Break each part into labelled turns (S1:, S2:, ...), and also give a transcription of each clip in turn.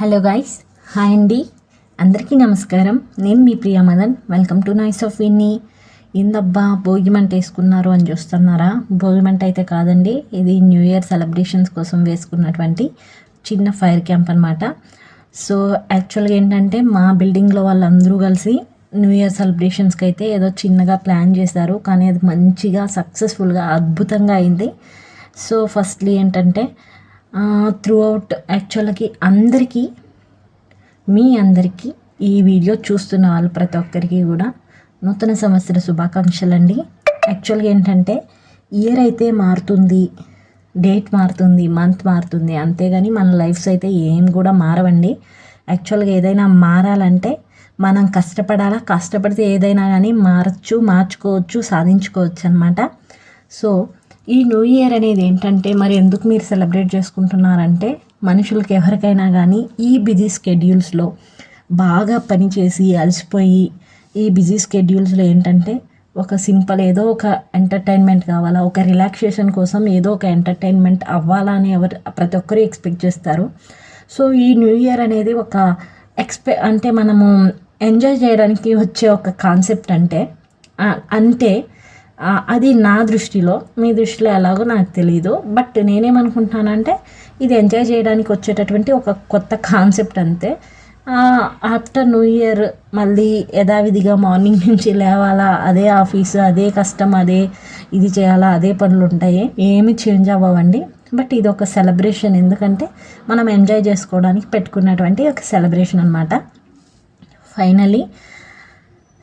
S1: Hello guys hi అండి. అందరికీ నమస్కారం. నేను మీ Priya Madan. Welcome to nice of Vinny ఏందబ్బా భోగి మంట వేసుకున్నారు అని చూస్తున్నారా? భోగి మంట అయితే కాదండి ఇది న్యూ ఇయర్ సెలబ్రేషన్స్ కోసం వేసుకున్నటువంటి చిన్న ఫైర్ క్యాంప్ అనమాట సో యాక్చువల్గా ఏంటంటే మా బిల్డింగ్లో వాళ్ళందరూ కలిసి న్యూ ఇయర్ సెలబ్రేషన్స్కి అయితే ఏదో చిన్నగా ప్లాన్ చేశారు కానీ అది మంచిగా సక్సెస్ఫుల్గా అద్భుతంగా అయింది. సో ఫస్ట్లీ ఏంటంటే త్రూ అవుట్ యాక్చువల్కి అందరికీ మీ అందరికీ ఈ వీడియో చూస్తున్న వాళ్ళు ప్రతి ఒక్కరికి కూడా నూతన సంవత్సర శుభాకాంక్షలు అండి యాక్చువల్గా ఏంటంటే ఇయర్ అయితే మారుతుంది డేట్ మారుతుంది మంత్ మారుతుంది అంతేగాని మన లైఫ్స్ అయితే ఏం కూడా మారవండి. యాక్చువల్గా ఏదైనా మారాలంటే మనం కష్టపడాలా కష్టపడితే ఏదైనా కానీ మారచ్చు మార్చుకోవచ్చు సాధించుకోవచ్చు అనమాట సో ఈ న్యూ ఇయర్ అనేది ఏంటంటే మరి ఎందుకు మీరు సెలబ్రేట్ చేసుకుంటున్నారంటే మనుషులకి ఎవరికైనా కానీ ఈ బిజీ స్కెడ్యూల్స్లో బాగా పనిచేసి అలసిపోయి ఈ బిజీ స్కెడ్యూల్స్లో ఏంటంటే ఒక సింపుల్ ఏదో ఒక ఎంటర్టైన్మెంట్ కావాలా ఒక రిలాక్సేషన్ కోసం ఏదో ఒక ఎంటర్టైన్మెంట్ అవ్వాలా అని ఎవరు ప్రతి ఒక్కరు ఎక్స్పెక్ట్ చేస్తారు. సో ఈ న్యూ ఇయర్ అనేది ఒక ఎక్స్పె అంటే మనము ఎంజాయ్ చేయడానికి వచ్చే ఒక కాన్సెప్ట్ అంటే అంటే అది నా దృష్టిలో మీ దృష్టిలో ఎలాగో నాకు తెలియదు బట్ నేనేమనుకుంటున్నానంటే ఇది ఎంజాయ్ చేయడానికి వచ్చేటటువంటి ఒక కొత్త కాన్సెప్ట్ అంతే. ఆఫ్టర్ న్యూ ఇయర్ మళ్ళీ యథావిధిగా మార్నింగ్ నుంచి లేవాలా అదే ఆఫీస్ అదే కష్టం అదే ఇది చేయాలా అదే పనులు ఉంటాయి. ఏమి చేంజ్ అవ్వవండి. బట్ ఇది ఒక సెలబ్రేషన్. ఎందుకంటే మనం ఎంజాయ్ చేసుకోవడానికి పెట్టుకున్నటువంటి ఒక సెలబ్రేషన్ అనమాట ఫైనలీ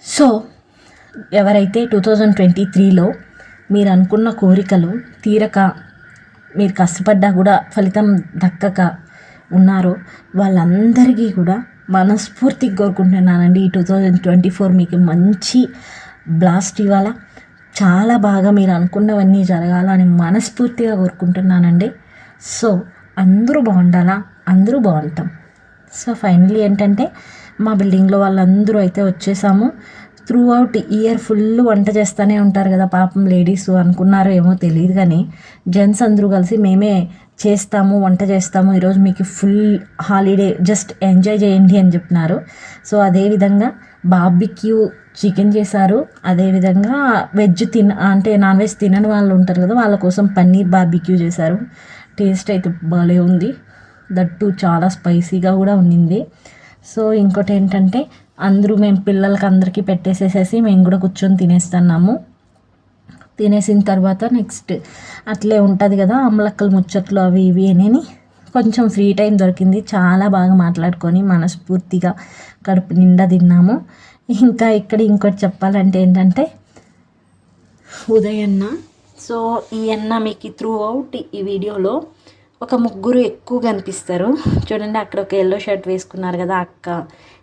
S1: సో ఎవరైతే టూ థౌజండ్ ట్వంటీ త్రీలో మీరు అనుకున్న కోరికలు తీరక మీరు కష్టపడ్డా కూడా ఫలితం దక్కక ఉన్నారో వాళ్ళందరికీ కూడా మనస్ఫూర్తిగా కోరుకుంటున్నానండి. ఈ టూ థౌజండ్ ట్వంటీ ఫోర్ మీకు మంచి బ్లాస్ట్ ఇవ్వాలా. చాలా బాగా మీరు అనుకున్నవన్నీ జరగాలని మనస్ఫూర్తిగా కోరుకుంటున్నానండి. సో అందరూ బాగుండాలా? అందరూ బాగుంటాం. సో ఫైనలీ ఏంటంటే మా బిల్డింగ్లో వాళ్ళందరూ అయితే వచ్చేసాము. త్రూ అవుట్ ఇయర్ ఫుల్ వంట చేస్తూనే ఉంటారు కదా పాపం లేడీస్ అనుకున్నారో ఏమో తెలియదు కానీ జెంట్స్ అందరూ కలిసి మేమే చేస్తాము వంట చేస్తాము. ఈరోజు మీకు ఫుల్ హాలిడే జస్ట్ ఎంజాయ్ చేయండి అని చెప్పినారు. సో అదేవిధంగా బార్బిక్యూ చికెన్ చేశారు. అదేవిధంగా వెజ్ తిన అంటే నాన్ వెజ్ తినని వాళ్ళు ఉంటారు కదా వాళ్ళ కోసం పన్నీర్ బార్బిక్యూ చేశారు. టేస్ట్ అయితే భలే ఉంది. దట్టు చాలా స్పైసీగా కూడా ఉండింది. సో ఇంకోటి ఏంటంటే అందరూ మేము పిల్లలకి అందరికీ పెట్టేసేసేసి మేము కూడా కూర్చొని తినేస్తున్నాము. తినేసిన తర్వాత నెక్స్ట్ అట్లే ఉంటుంది కదా అమ్మలక్కల ముచ్చట్లు అవి ఇవి అని కొంచెం ఫ్రీ టైం దొరికింది. చాలా బాగా మాట్లాడుకొని మనస్ఫూర్తిగా కడుపు నిండా తిన్నాము. ఇంకా ఇక్కడ ఇంకోటి చెప్పాలంటే ఏంటంటే ఉదయన్న. సో ఈ అన్న మీకు త్రూ అవుట్ ఈ వీడియోలో ఒక ముగ్గురు ఎక్కువ కనిపిస్తారు. చూడండి అక్కడ ఒక ఎల్లో షర్ట్ వేసుకున్నారు కదా అక్క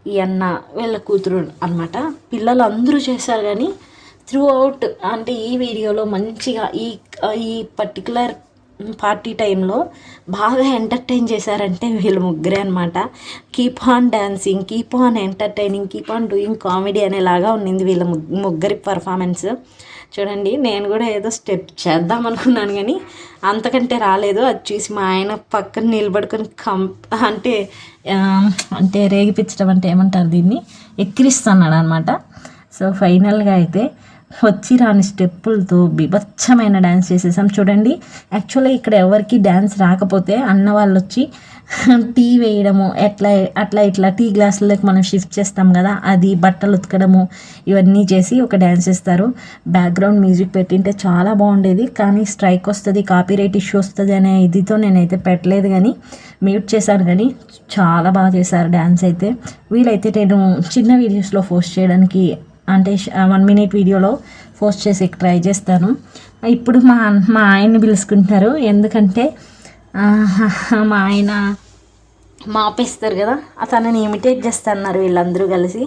S1: ఈ అన్న వీళ్ళ కూతురు అనమాట పిల్లలు అందరూ చేశారు కానీ త్రూ అవుట్ అంటే ఈ వీడియోలో మంచిగా ఈ ఈ పర్టికులర్ పార్టీ టైంలో బాగా ఎంటర్టైన్ చేశారంటే వీళ్ళు ముగ్గురే అనమాట keep on dancing keep on entertaining keep on doing comedy అనేలాగా ఉన్నింది వీళ్ళ ముగ్గురి పర్ఫార్మెన్స్ చూడండి నేను కూడా ఏదో స్టెప్ చేద్దాం అనుకున్నాను కానీ అంతకంటే రాలేదు. అది చూసి మా ఆయన పక్కన నిలబడుకొని కం అంటే అంటే రేగిపించడం అంటే ఏమంటారు దీన్ని? ఎక్కిరిస్తున్నాడు అనమాట సో ఫైనల్గా అయితే వచ్చి రాని స్టెప్పులతో బిభత్సమైన డ్యాన్స్ చేసేసాం. చూడండి యాక్చువల్గా ఇక్కడ ఎవరికి డ్యాన్స్ రాకపోతే అన్న వాళ్ళు వచ్చి టీ వేయడము ఎట్లా అట్లా ఇట్లా టీ గ్లాసులకి మనం షిఫ్ట్ చేస్తాం కదా అది బట్టలు ఉతకడము ఇవన్నీ చేసి ఒక డ్యాన్స్ చేస్తారు. బ్యాక్గ్రౌండ్ మ్యూజిక్ పెట్టింటే చాలా బాగుండేది కానీ స్ట్రైక్ వస్తుంది కాపీరైట్ ఇష్యూ వస్తుంది అనే ఇదితో నేనైతే పెట్టలేదు కానీ మ్యూట్ చేశాను కానీ చాలా బాగా చేశారు డ్యాన్స్ అయితే. వీలైతే నేను చిన్న వీడియోస్లో పోస్ట్ చేయడానికి అంటే వన్ మినిట్ వీడియోలో పోస్ట్ చేసి ట్రై చేస్తాను. ఇప్పుడు మా మా ఆయన్ని పిలుచుకుంటున్నారు. ఎందుకంటే మా ఆయన మాపేస్తారు కదా. తనని ఇమిటేట్ చేస్తున్నారు వీళ్ళందరూ కలిసి.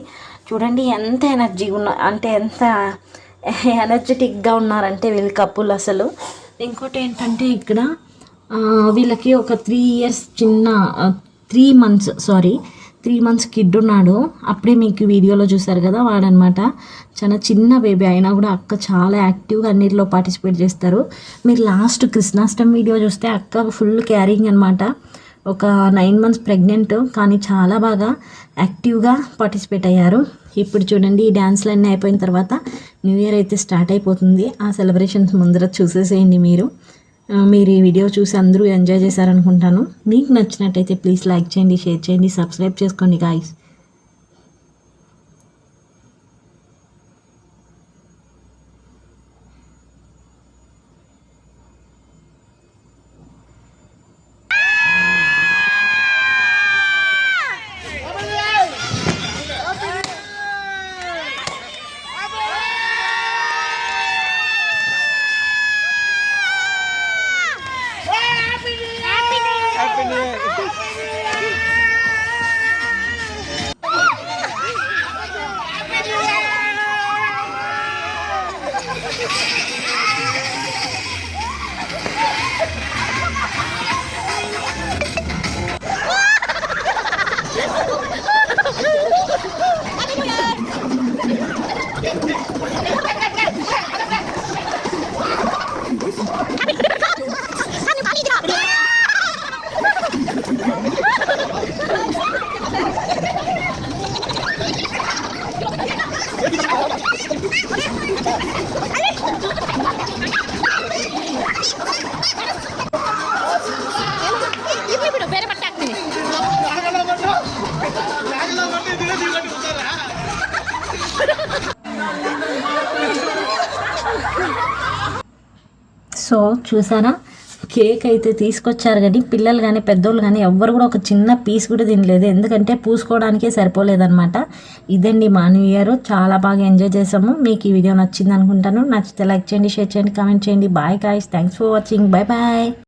S1: చూడండి ఎంత ఎనర్జీగా ఉన్న అంటే ఎంత ఎనర్జెటిక్గా ఉన్నారంటే వీళ్ళ కప్పులు అసలు. ఇంకోటి ఏంటంటే ఇక్కడ వీళ్ళకి ఒక త్రీ ఇయర్స్ చిన్న three months sorry three months kid ఉన్నాడు. అప్పుడే మీకు వీడియోలో చూసారు కదా వాడనమాట. చాలా చిన్న బేబీ అయినా కూడా అక్క చాలా యాక్టివ్గా అన్నిటిలో పార్టిసిపేట్ చేస్తారు. మీరు లాస్ట్ కృష్ణాష్టమి వీడియో చూస్తే అక్క ఫుల్ క్యారింగ్ అనమాట ఒక నైన్ మంత్స్ ప్రెగ్నెంట్ కానీ చాలా బాగా యాక్టివ్గా పార్టిసిపేట్ అయ్యారు. ఇప్పుడు చూడండి ఈ డ్యాన్స్లు అన్నీ అయిపోయిన తర్వాత న్యూ ఇయర్ అయితే స్టార్ట్ అయిపోతుంది. ఆ సెలబ్రేషన్స్ ముందర చూసేసేయండి మీరు. మీరు ఈ వీడియో చూసి అందరూ ఎంజాయ్ చేశారనుకుంటాను. మీకు నచ్చినట్టయితే ప్లీజ్ లైక్ చేయండి షేర్ చేయండి సబ్స్క్రైబ్ చేసుకోండి గాయస్
S2: ఇప్పుడు
S1: సో చూసారా? కేక్ అయితే తీసుకొచ్చారు కానీ పిల్లలు కానీ పెద్దోళ్ళు కానీ ఎవ్వరు కూడా ఒక చిన్న పీస్ కూడా తినలేదు. ఎందుకంటే పూసుకోవడానికే సరిపోలేదన్నమాట. ఇదండి మా న్యూ ఇయర్. చాలా బాగా ఎంజాయ్ చేసాము మీకు ఈ వీడియో నచ్చింది అనుకుంటాను. నచ్చితే లైక్ చేయండి షేర్ చేయండి కామెంట్ చేయండి. Bye guys. Thanks for watching. Bye bye.